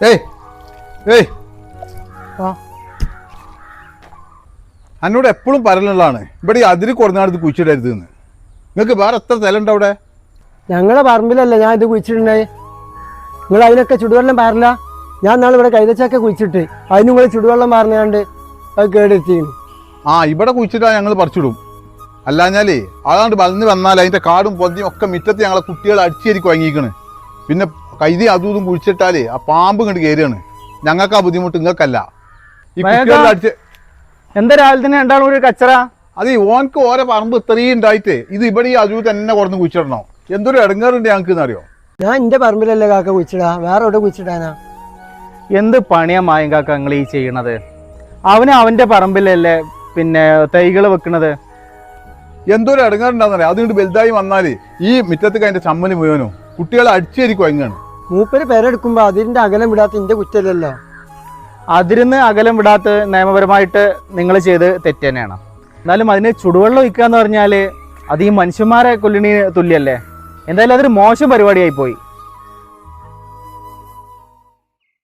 ഏയ് ഏയ്. ആ. എന്നോട് എപ്പോഴും പറയലുള്ളതാണ് ഇവിടെ ഈ അതിര് കുറഞ്ഞാടത്ത് കുഴിച്ചിടരുത് എന്ന് നിങ്ങൾക്ക് വേറെ എത്ര സ്ഥലമുണ്ട് അവിടെ? ഞങ്ങളെ പറമ്പിലല്ല ഞാൻ ഇത് കുഴിച്ചിട്ടുണ്ടായി നിങ്ങൾ അതിനൊക്കെ ചുടുവെള്ളം പാറില്ല ഞാൻ നാളെ ഇവിടെ കൈതച്ചൊക്കെ കുഴിച്ചിട്ട് അതിന് നിങ്ങൾ ചുടുവെള്ളം പാർന്നാണ്ട് അത് കേടെത്തിയിരുന്നു ആ ഇവിടെ കുഴിച്ചിട്ടാ ഞങ്ങൾ പറിച്ചിടും. അല്ലാഞ്ഞാലേ അതാണ്ട് വളർന്ന് വന്നാൽ അതിന്റെ കാടും പൊന്തിയും ഒക്കെ മിറ്റത്ത് ഞങ്ങളെ കുട്ടികൾ അടിച്ചേരി വാങ്ങിയിരിക്കണ് പിന്നെ കൈതി അതും ഇതും കുഴിച്ചിട്ടാലേ ആ പാമ്പ് ഇങ്ങോട്ട് കയറിയാണ് ഞങ്ങൾക്ക് ആ ബുദ്ധിമുട്ട് നിങ്ങൾക്കല്ല. ഈ. അടിച്ച് എന്താ രാവിലെ തന്നെ രണ്ടാളും കൂടി കച്ചറ? അത് ഈ ഓൻക്ക് ഓരോ പറമ്പ് ഇത്രയും ഉണ്ടായിട്ട് ഇത് ഇവിടെ ഈ അജു തന്നെ കുറഞ്ഞ് കുഴിച്ചിടണോ? എന്തൊരു ഇടങ്ങാറുണ്ട് ഞങ്ങൾക്ക് എന്നറിയോ ഞാൻ എന്റെ പറമ്പിലല്ലേ കാക്ക കുഴിച്ചിടാ. വേറെ എവിടെ കുഴിച്ചിടാനാ? എന്ത് പണിയാ മായം കാക്ക നിങ്ങൾ ഈ ചെയ്യണത്? അവന് അവന്റെ പറമ്പിലല്ലേ പിന്നെ തൈകൾ വെക്കണത്? എന്തൊരു ഇടങ്ങാറുണ്ടാന്നറിയാം അതുകൊണ്ട് വലുതായി വന്നാൽ ഈ മിറ്റത്തേക്ക് അതിന്റെ ചമ്മൽ മുഴുവനും കുട്ടികളെ അടിച്ചേരിക്കും കുഴങ്ങാണ് മൂപ്പര് പേരെടുക്കുമ്പോൾ അതിന്റെ അകലം വിടാത്ത എന്റെ കുറ്റല്ലല്ലോ. അതിരുന്ന് അകലം വിടാത്ത നിയമപരമായിട്ട് നിങ്ങൾ ചെയ്ത് തെറ്റ് തന്നെയാണ്. എന്നാലും അതിന് ചുടുവെള്ളം ഒഴിക്കുക എന്ന് പറഞ്ഞാൽ അത് ഈ മനുഷ്യന്മാരെ കൊല്ലിന് തുല്യല്ലേ? എന്തായാലും അതൊരു മോശം പരിപാടിയായി പോയി